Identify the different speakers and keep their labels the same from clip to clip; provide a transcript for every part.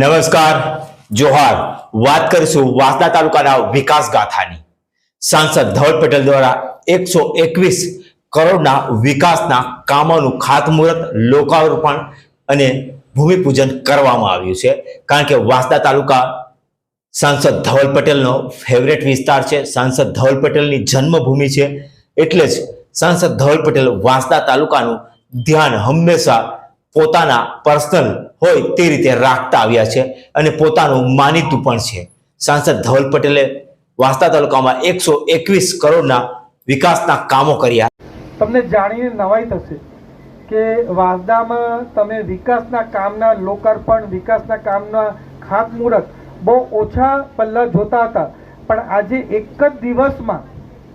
Speaker 1: નમસ્કાર, જોહાર. વાત કરીશું વાસદા તાલુકાના વિકાસ ગાથાની. સાંસદ ધવલ પટેલ દ્વારા એકસો એકવીસ કરોડના વિકાસના કામોનું ખાતમુહૂર્ત, લોકાર્પણ અને ભૂમિપૂજન કરવામાં આવ્યું છે. કારણ કે વાસદા તાલુકા સાંસદ ધવલ પટેલનો ફેવરેટ વિસ્તાર છે. સાંસદ ધવલ પટેલની જન્મભૂમિ છે. એટલે જ સાંસદ ધવલ પટેલ વાંસદા તાલુકાનું ધ્યાન હંમેશા પોતાના પર્સનલ હોય તે રીતે રાખતા આવ્યા છે અને પોતાનું માનીતું પણ છે. સાંસદ ધવલ પટેલે વાંસદા તાલુકામાં એકસો એકવીસ કરોડના વિકાસના કામો કર્યા.
Speaker 2: તમને જાણીને નવાઈ થશે કે વાંસદામાં તમે વિકાસના કામના લોકાર્પણ, વિકાસના કામના ખાતમુહૂર્ત બહુ ઓછા પલ્લા જોતા હતા. પણ આજે એક જ દિવસમાં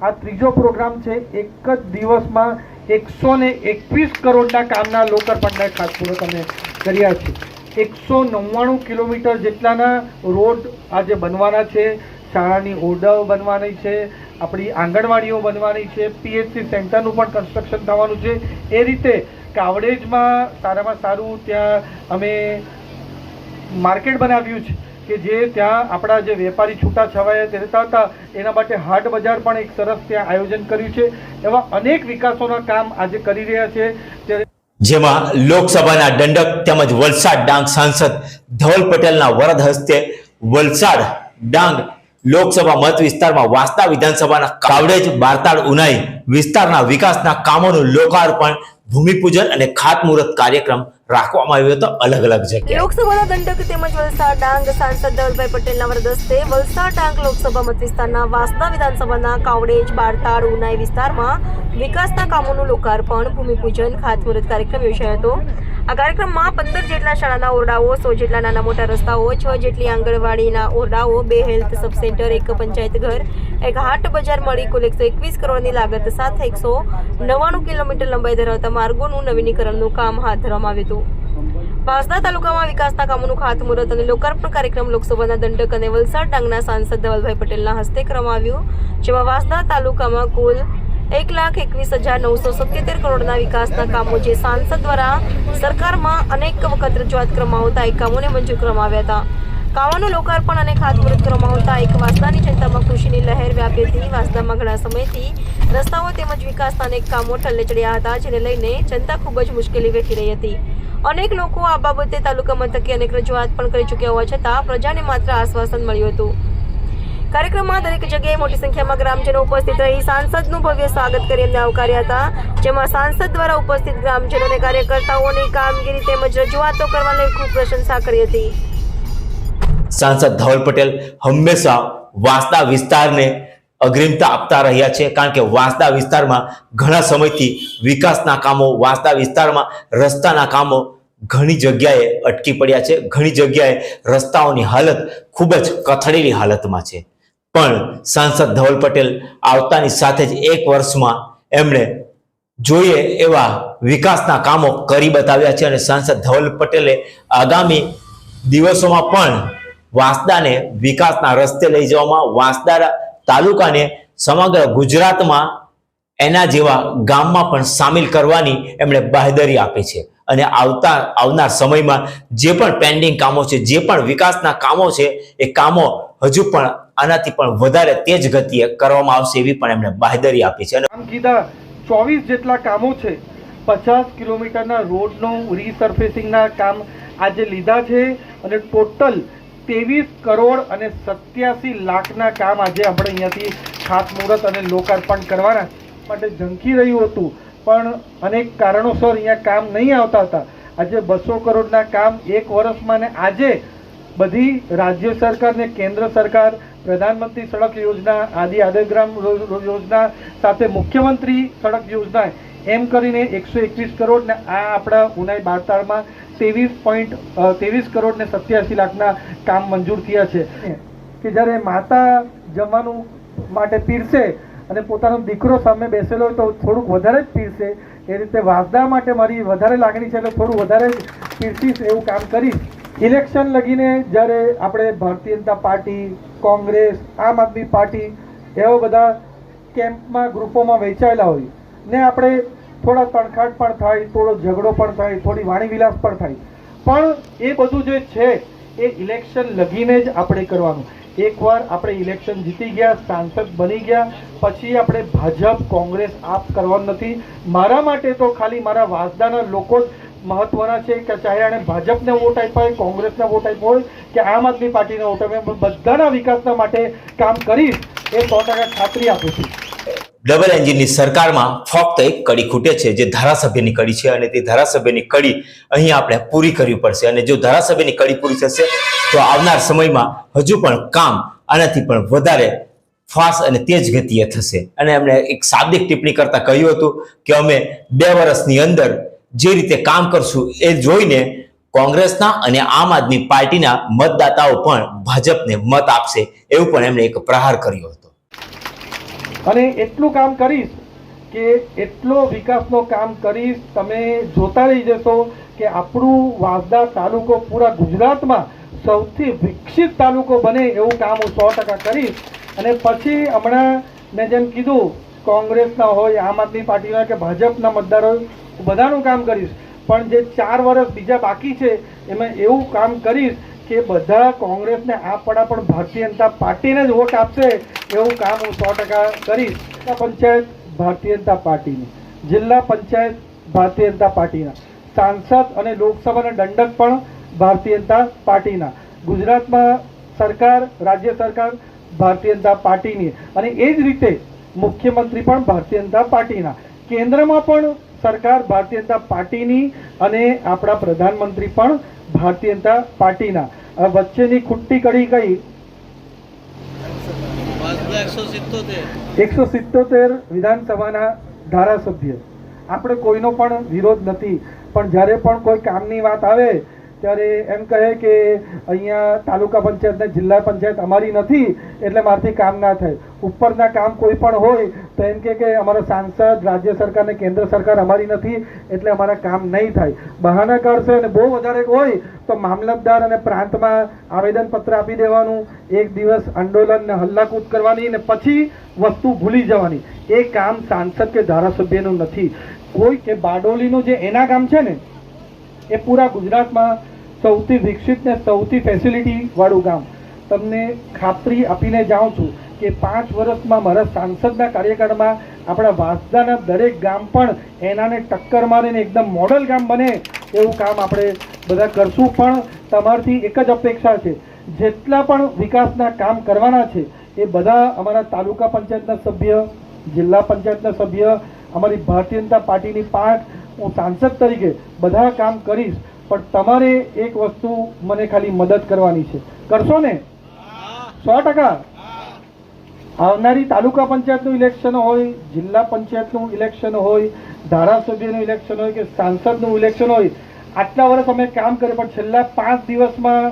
Speaker 2: આ ત્રીજો પ્રોગ્રામ છે, એક જ દિવસમાં એકસો ને એકવીસ કરોડના કામના લોકાર્પણના ખાતમુહૂર્ત અમે કર્યા છે. એકસો નવ્વાણું કિલોમીટર જેટલાના રોડ આજે બનવાના છે, શાળાની ઓરડાઓ બનવાની છે, આપણી આંગણવાડીઓ બનવાની છે, પીએચસી સેન્ટરનું પણ કન્સ્ટ્રક્શન થવાનું છે. એ રીતે કાવડેજમાં સારામાં સારું ત્યાં અમે માર્કેટ બનાવ્યું છે. કે જે ત્યાં આપણા જે વેપારી છૂટા છવાયા રહેતા હતા, એના માટે હાટ બજાર પણ એક સરસ ત્યાં આયોજન કર્યું છે. એવા અનેક વિકાસોના કામ આજે કરી રહ્યા છે.
Speaker 1: જેમાં લોકસભાના દંડક તેમજ વલસાડ ડાંગ સાંસદ ધવલ પટેલના વરદ હસ્તે વલસાડ ડાંગ લોકસભા મત વિસ્તારમાં વાસ્તા વિધાનસભાના કાવડેજ, બારતાડ, ઉનાઈ વિસ્તારના વિકાસના કામોનું લોકાર્પણ ભૂમિપૂજન અને ખાતમુહૂર્ત કાર્યક્રમ રાખવામાં આવ્યો હતો અલગ અલગ જગ્યાએ.
Speaker 3: લોકસભાના દંડક તેમજ વલસાડ ડાંગ સાંસદ ધવલભાઈ પટેલના વરદસ્તે વલસાડ ડાંગ લોકસભા મતવિસ્તારના વાસદા વિધાનસભાના કાવડેજ, બારતાડ, ઉનાઈ વિસ્તારમાં વિકાસના કામોનું લોકાર્પણ, ભૂમિપૂજન, ખાતમુહૂર્ત કાર્યક્રમ યોજાયો હતો. આ કાર્યક્રમમાં પંદર જેટલા શાળાના ઓરડાઓ, સો જેટલા નાના મોટા રસ્તાઓ, છ જેટલી આંગણવાડીના ઓરડાઓ, બે હેલ્થ સબ સેન્ટર એક પંચાયત ઘર, એક હાટ બજાર મળી કુલ એકસો એકવીસ કરોડની લાગત સાથે એકસો નવ્વાણું કિલોમીટર લંબાઈ ધરાવતા માર્ગોનું નવીનીકરણનું કામ હાથ ધરવામાં આવ્યું હતું. વાંસદા તાલુકામાં વિકાસના કામોનું ખાતમુહૂર્ત અને લોકાર્પણ કાર્યક્રમ લોકસભાના દંડક અને વલસાડ ડાંગના સાંસદ ધવલભાઈ પટેલના હસ્તે કરવામાં આવ્યું, જેમાં વાંસદા તાલુકામાં કુલ એક લાખ એકવીસ હજાર નવસો સત્યોતેર કરોડના વિકાસના કામો જે સાંસદ દ્વારા સરકારમાં અનેક વખત રજૂઆત કરવામાં આવતા એ કામોને મંજૂર કરવામાં આવ્યા હતા. કામોનું લોકાર્પણ અને ખાતમુહૂર્ત કરવામાં આવતા એક વાસદાની જનતામાં ખુશીની લહેર વ્યાપી હતી. વાસદામાં ઘણા સમયથી રસ્તાઓ તેમજ વિકાસના અનેક કામો ઠલ્લે ચડ્યા હતા, જેને લઈને જનતા ખૂબ જ મુશ્કેલી વેઠી રહી હતી. અનેક લોકો આ બાબતે તાલુકા મથકે અનેક રજૂઆત પણ કરી ચૂક્યા હોવા છતાં પ્રજાને માત્ર આશ્વાસન મળ્યું હતું. કાર્યક્રમમાં દરેક જગ્યાએ મોટી સંખ્યામાં ગ્રામજનો ઉપસ્થિત રહી સાંસદનું ભવ્ય સ્વાગત કરી એમને આવકાર્યા હતા. જેમાં સાંસદ દ્વારા ઉપસ્થિત ગ્રામજનો અને કાર્યકર્તાઓની કામગીરી તેમજ રજૂઆતો કરવાની ખૂબ પ્રશંસા કરી હતી.
Speaker 1: સાંસદ ધવલ પટેલ હંમેશા વાંસદા વિસ્તારને અગ્રિમતા આપતા રહ્યા છે. કારણ કે વાંસદા વિસ્તારમાં ઘણા સમયથી વિકાસના કામો, વાંસદા વિસ્તારમાં રસ્તાના કામો ઘણી જગ્યાએ અટકી પડ્યા છે. ઘણી જગ્યાએ રસ્તાઓની હાલત ખૂબ જ કથળેલી હાલતમાં છે. પણ સાંસદ ધવલ પટેલ આવતાની સાથે જ એક વર્ષમાં એમણે જોઈએ એવા વિકાસના કામો કરી બતાવ્યા છે અને સાંસદ ધવલ પટેલે આગામી દિવસોમાં પણ વાંસદાને વિકાસના રસ્તે લઈ જવામાં વાંસદા તાલુકાને સમગ્ર ગુજરાતમાં એના જેવા ગામમાં પણ સામેલ કરવાની એમણે બાહેદરી આપી છે. અને આવતા, આવનાર સમયમાં જે પણ પેન્ડિંગ કામો છે, જે પણ વિકાસના કામો છે, એ કામો હજુ પણ આનાથી પણ વધારે તેજ ગતિએ કરવામાં આવશે એવી પણ એમણે બાહેદરી આપી છે. અને
Speaker 2: કીધા, ચોવીસ જેટલા કામો છે, પચાસ કિલોમીટરના રોડનું રીસર્ફેસિંગના કામ આજે લીધા છે અને ટોટલ ત્રેવીસ કરોડ અને સત્યાસી લાખના કામ આજે આપણે અહીંયાથી ખાતમુહૂર્ત અને લોકાર્પણ કરવાના માટે ઝંખી રહ્યું હતું. પણ અનેક કારણોસર અહીંયા કામ નહીં આવતા હતા. આજે બસો કરોડના કામ એક વર્ષમાં ને આજે બધી રાજ્ય સરકાર ને કેન્દ્ર સરકાર, પ્રધાનમંત્રી સડક યોજના, આદિ આદગ્રામ યોજના, સાથે મુખ્યમંત્રી સડક યોજના, એમ કરીને એકસો એકવીસ કરોડ ને આ આપણા ઉનાઈ બારતાળમાં ત્રેવીસ પોઈન્ટ ત્રેવીસ કરોડ ને સત્યાસી લાખના કામ મંજૂર થયા છે. કે જ્યારે માતા જમવાનું માટે પીરસે અને પોતાનો દીકરો સામે બેસેલો હોય તો થોડુંક વધારે જ પીરસે, એ રીતે વાસદા માટે મારી વધારે લાગણી છે એટલે થોડું વધારે જ પીરસીશ એવું કામ કરીશ. ઇલેક્શન લગીને જ્યારે આપણે ભારતીય જનતા પાર્ટી, કોંગ્રેસ, આમ આદમી પાર્ટી, એવા બધા કેમ્પમાં, ગ્રુપોમાં વહેંચાયેલા હોય, ને આપણે થોડા તણખાટ પણ થાય, થોડો ઝઘડો પણ થાય, થોડી વાણી વિલાસ પણ થાય. પણ એ બધું જે છે, એ ઇલેક્શન લગીને જ આપણે કરવાનું. એકવાર આપણે ઇલેક્શન જીતી ગયા, સાંસદ બની ગયા, પછી આપણે ભાજપ, કોંગ્રેસ આપ કરવાનું નથી. મારા માટે તો ખાલી મારા વાસદાના લોકો જ મહત્વના છે કે ચાહે આણે ભાજપને વોટ આપ્યો હોય, કોંગ્રેસને વોટ આપ્યો હોય, કે આમ આદમી પાર્ટીને વોટ આપ્યો બધાના વિકાસના માટે કામ કરીશ, એ સો ટકા ખાતરી આપું છું.
Speaker 1: ડબલ એન્જિનની સરકારમાં ફક્ત એક કડી ખૂટે છે, જે ધારાસભ્યની કડી છે અને તે ધારાસભ્યની કડી અહીં આપણે પૂરી કરવી પડશે. અને જો ધારાસભ્યની કડી પૂરી થશે, તો આવનાર સમયમાં હજુ પણ કામ આનાથી પણ વધારે ફાસ્ટ અને તેજ ગતિએ થશે. અને એમણે એક શાબ્દિક ટિપ્પણી કરતા કહ્યું હતું કે અમે બે વર્ષની અંદર જે રીતે કામ કરશું એ જોઈને કોંગ્રેસના અને આમ આદમી પાર્ટીના મતદાતાઓ પણ ભાજપને મત આપશે એવું પણ એમણે એક પ્રહાર કર્યો હતો.
Speaker 2: અને એટલું કામ કરીશ કે એટલો વિકાસનો કામ કરીશ, તમે જોતા રહી જશો કે આપણું વાંસદા તાલુકો પૂરા ગુજરાતમાં સૌથી વિકસિત તાલુકો બને એવું કામ હું સો ટકા કરીશ. અને પછી હમણાં મેં જેમ કીધું, કોંગ્રેસના હોય, આમ આદમી પાર્ટીના કે ભાજપના મતદારો બધાનું કામ કરીશ. પણ જે ચાર વર્ષ બીજા બાકી છે, એમાં એવું કામ કરીશ કે બધા કોંગ્રેસને આ પડા પણ ભારતીય જનતા પાર્ટીને જ વોટ આપશે એવું કામ હું સો ટકા કરીશ. જિલ્લા પંચાયત ભારતીય જનતા પાર્ટીની. જિલ્લા પંચાયત ભારતીય જનતા પાર્ટીના. સાંસદ અને લોકસભાના દંડક પણ ભારતીય જનતા પાર્ટીના. ગુજરાતમાં સરકાર, રાજ્ય સરકાર ભારતીય જનતા પાર્ટીની. અને એ જ રીતે મુખ્યમંત્રી પણ ભારતીય જનતા પાર્ટીના. કેન્દ્રમાં પણ સરકાર ભારતીય જનતા પાર્ટીની અને આપણા પ્રધાનમંત્રી પણ ભારતીય જનતા પાર્ટીના. વચ્ચેની ખુટ્ટી કડી કઈ?
Speaker 4: એકસો સિત્તોતેર
Speaker 2: વિધાનસભાના ધારાસભ્ય. આપણે કોઈનો પણ વિરોધ નથી. પણ જ્યારે પણ કોઈ કામની વાત આવે ત્યારે એમ કહે કે અહીંયા તાલુકા પંચાયત ને જિલ્લા પંચાયત અમારી નથી, એટલે મારથી કામ ના થાય. ઉપરના કામ કોઈ પણ હોય, તો એમ કે કે અમારા સાંસદ, રાજ્ય સરકાર ને કેન્દ્ર સરકાર અમારી નથી, એટલે અમારા કામ નહીં થાય. બહાના કાઢશે અને બહુ વધારે હોય, તો મામલતદાર અને પ્રાંતમાં આવેદનપત્ર આપી દેવાનું, એક દિવસ આંદોલન ને હલ્લાકૂદ કરવાની ને પછી વસ્તુ ભૂલી જવાની. એ કામ સાંસદ કે ધારાસભ્યનું નથી. કોઈ કે બારડોલીનું જે એના કામ છે ને, એ પૂરા ગુજરાતમાં સૌથી વિકસિત ને સૌથી ફેસિલિટીવાળું ગામ. તમને ખાતરી આપીને જાઉં છું કે પાંચ વર્ષમાં મારા સાંસદના કાર્યકાળમાં આપણા વાંસદાના દરેક ગામ પણ એનાને ટક્કર મારીને એકદમ મોડલ ગામ બને એવું કામ આપણે બધા કરશું. પણ તમારથી એક જ અપેક્ષા છે, જેટલા પણ વિકાસના કામ કરવાના છે, એ બધા અમારા તાલુકા પંચાયતના સભ્ય, જિલ્લા પંચાયતના સભ્ય, અમારી ભારતીય જનતા પાર્ટીની પાંચ, હું સાંસદ તરીકે બધા કામ કરીશ. પણ તમારે એક વસ્તુ મને ખાલી મદદ કરવાની છે. કરશો ને? સો ટકા. આવનારી તાલુકા પંચાયતનું ઇલેક્શન હોય, જિલ્લા પંચાયતનું ઇલેક્શન હોય, ધારાસભ્યનું ઇલેક્શન હોય કે સાંસદનું ઇલેક્શન હોય, આટલા વર્ષ અમે કામ કર્યું, પણ છેલ્લા પાંચ દિવસમાં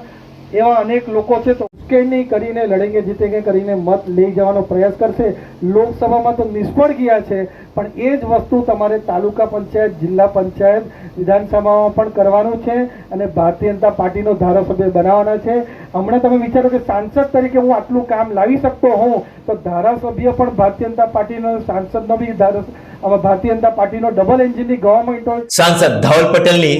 Speaker 2: એવા અનેક લોકો છે તો ઉશ્કેરણી કરીને લડેંગે, જીતેંગે કરીને મત લઈ જવાનો પ્રયાસ કરશે. લોકસભામાં તો નિષ્ફળ ગયા છે, પણ એ જ વસ્તુ તમારે તાલુકા પંચાયત, જિલ્લા પંચાયત, વિધાનસભામાં પણ કરવાનું છે અને ભારતીય જનતા પાર્ટીનો ધારાસભ્ય બનાવવાના છે. હમણાં તમે વિચારો કે સાંસદ તરીકે હું આટલું કામ લાવી શકતો હોઉં, તો ધારાસભ્ય પણ ભારતીય જનતા પાર્ટીનો, સાંસદનો બી ધારા આમાં ભારતીય જનતા પાર્ટીનો ડબલ એન્જિનની ગવર્મેન્ટ
Speaker 1: સાંસદ ધવલ પટેલની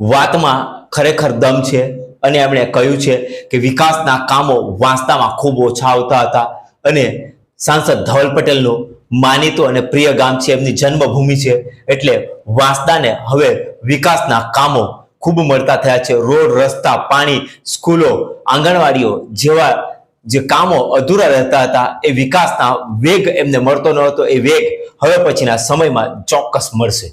Speaker 1: વાતમાં ખરેખર દમ છે. અને એમણે કહ્યું છે કે વિકાસના કામો વાંસદામાં ખૂબ ઓછા આવતા હતા. અને સાંસદ ધવલ પટેલનું માનીતું અને પ્રિય ગામ છે, એમની જન્મભૂમિ છે. એટલે વાંસદાને હવે વિકાસના કામો ખૂબ મળતા થયા છે. રોડ, રસ્તા, પાણી, સ્કૂલો, આંગણવાડીઓ જેવા જે કામો અધૂરા રહેતા હતા, એ વિકાસના વેગ એમને મળતો ન હતો. એ વેગ હવે પછીના સમયમાં ચોક્કસ મળશે.